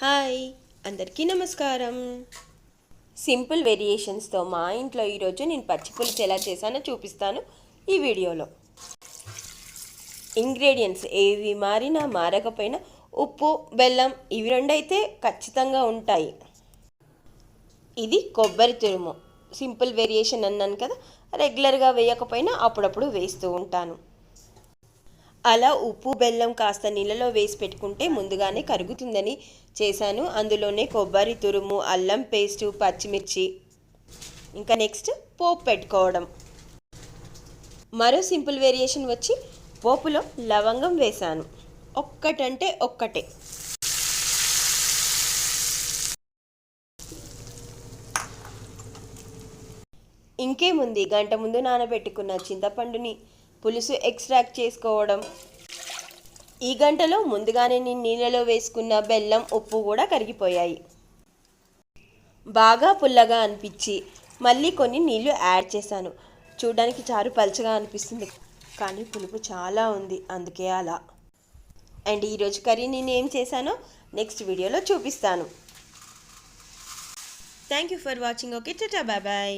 Hi అందరికీ నమస్కారం. Simple వేరియేషన్స్తో మా ఇంట్లో ఈరోజు నేను పచ్చిపులుసు ఎలా చేశానో చూపిస్తాను ఈ వీడియోలో. ఇంగ్రీడియంట్స్ ఏవి మారినా మారకపోయినా ఉప్పు బెల్లం ఇవి రెండైతే ఖచ్చితంగా ఉంటాయి. ఇది కొబ్బరి తురుము. సింపుల్ వేరియేషన్ అన్నాను కదా రెగ్యులర్గా వేయకపోయినా అప్పుడప్పుడు వేస్తూ ఉంటాను. అలా ఉప్పు బెల్లం కాస్త నీళ్ళలో వేసి పెట్టుకుంటే ముందుగానే కరుగుతుందని చేశాను. అందులోనే కొబ్బరి తురుము అల్లం పేస్టు పచ్చిమిర్చి ఇంకా నెక్స్ట్ పోపు పెట్టుకోవడం. మరో సింపుల్ వేరియేషన్ వచ్చి పోపులో లవంగం వేశాను. ఒక్కటంటే ఒక్కటే. ఇంకేముంది? గంట ముందు నానబెట్టుకున్న చింతపండుని పులుసు ఎక్స్ట్రాక్ట్ చేసుకోవడం. ఈ గంటలో ముందుగానే నేను నీళ్ళలో వేసుకున్న బెల్లం ఉప్పు కూడా కరిగిపోయాయి. బాగా పుల్లగా అనిపించి మళ్ళీ కొన్ని నీళ్ళు యాడ్ చేశాను. చూడడానికి చారు పలచగా అనిపిస్తుంది కానీ పులుపు చాలా ఉంది అందుకే అలా. అండ్ ఈరోజు కర్రీ నేను ఏం చేశానో నెక్స్ట్ వీడియోలో చూపిస్తాను. Thank you for watching. Okay tata bye bye.